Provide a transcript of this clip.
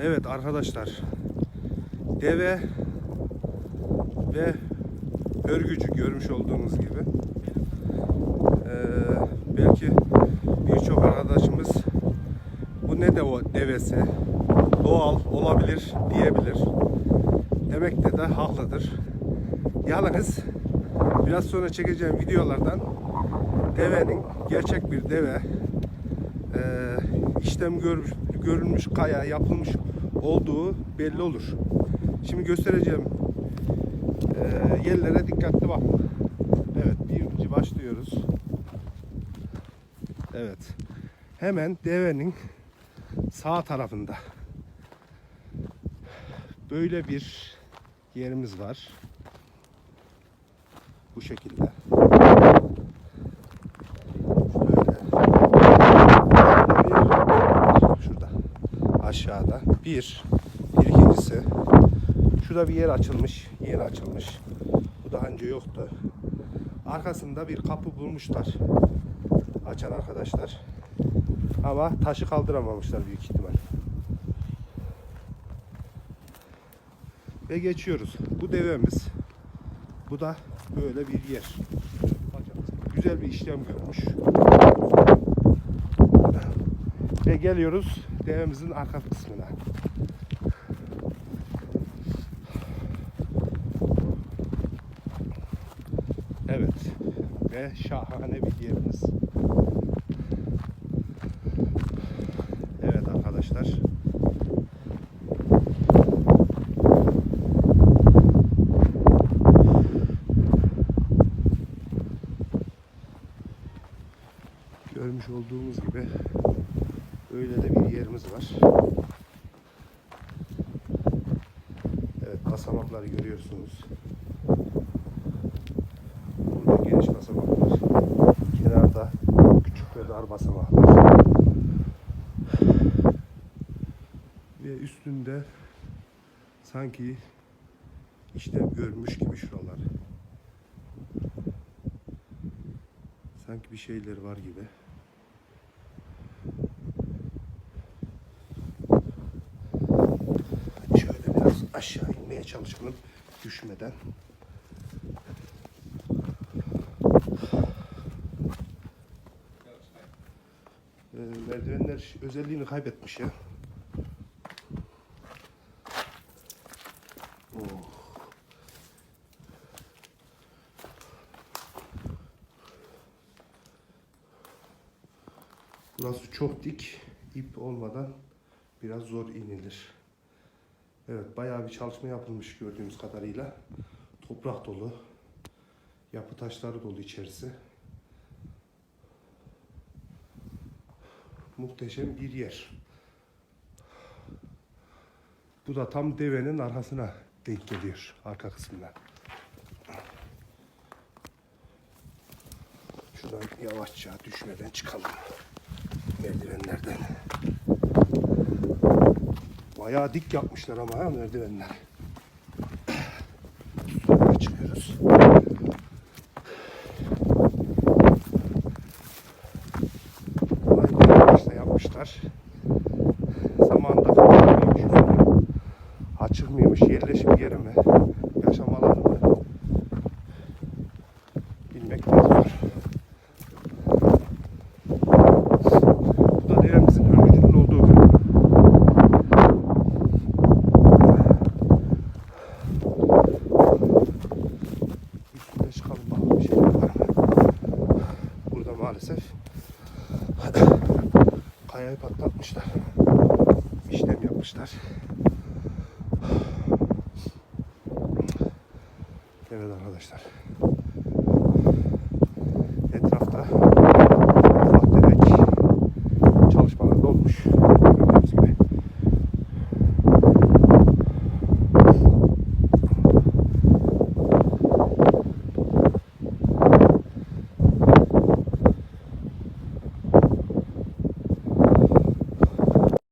Evet arkadaşlar. Deve ve örgücü görmüş olduğunuz gibi. Ee, belki birçok arkadaşımız bu ne de o devesi doğal olabilir diyebilir. Demekte de haklıdır. Yalnız biraz sonra çekeceğim videolardan devenin gerçek bir deve e, işlem görmüş, görülmüş kaya yapılmış olduğu belli olur. Şimdi göstereceğim e, yerlere dikkatli bakın. Evet birinci başlıyoruz. Evet. Hemen devenin sağ tarafında böyle bir yerimiz var. Bu şekilde. Şöyle. Şurada. Aşağıda. Bir. Bir ikincisi. Şurada bir yer açılmış. Yer açılmış. Bu daha önce yoktu. Arkasında bir kapı bulmuşlar. Açan arkadaşlar. Ama taşı kaldıramamışlar büyük ihtimal. Ve geçiyoruz. Bu devemiz. Bu da böyle bir yer. Güzel bir işlem görmüş. Ve geliyoruz devemizin arka kısmına. Evet. Ve şahane bir yerimiz. Evet arkadaşlar. Görmüş olduğumuz gibi öyle de bir yerimiz var. Evet basamakları görüyorsunuz. Burada geniş basamaklar. Kenarda küçük ve dar basamaklar. Ve üstünde sanki işlem görmüş gibi şuralar. Sanki bir şeyler var gibi. Şöyle biraz aşağı inmeye çalışalım düşmeden. Ee, merdivenler özelliğini kaybetmiş ya. Oh. Burası çok dik. ip olmadan biraz zor inilir. Evet bayağı bir çalışma yapılmış gördüğümüz kadarıyla. Toprak dolu. Yapı taşları dolu içerisi. Muhteşem bir yer. Bu da tam devenin arkasına denk geliyor. Arka kısmına. Şuradan yavaşça düşmeden çıkalım. Merdivenlerden. Bayağı dik yapmışlar ama ha merdivenler. Sonra çıkıyoruz. Başta yapmışlar. Zamanında mıymış, yerleşim yeri mi, yaşam alanı mı? Bilmek biraz zor. Bu da devemizin örgücünün olduğu bölüm. Üstüne çıkalım bakalım bir şeyler var mı? Burada maalesef kayayı patlatmışlar. İşlem yapmışlar. Evet arkadaşlar.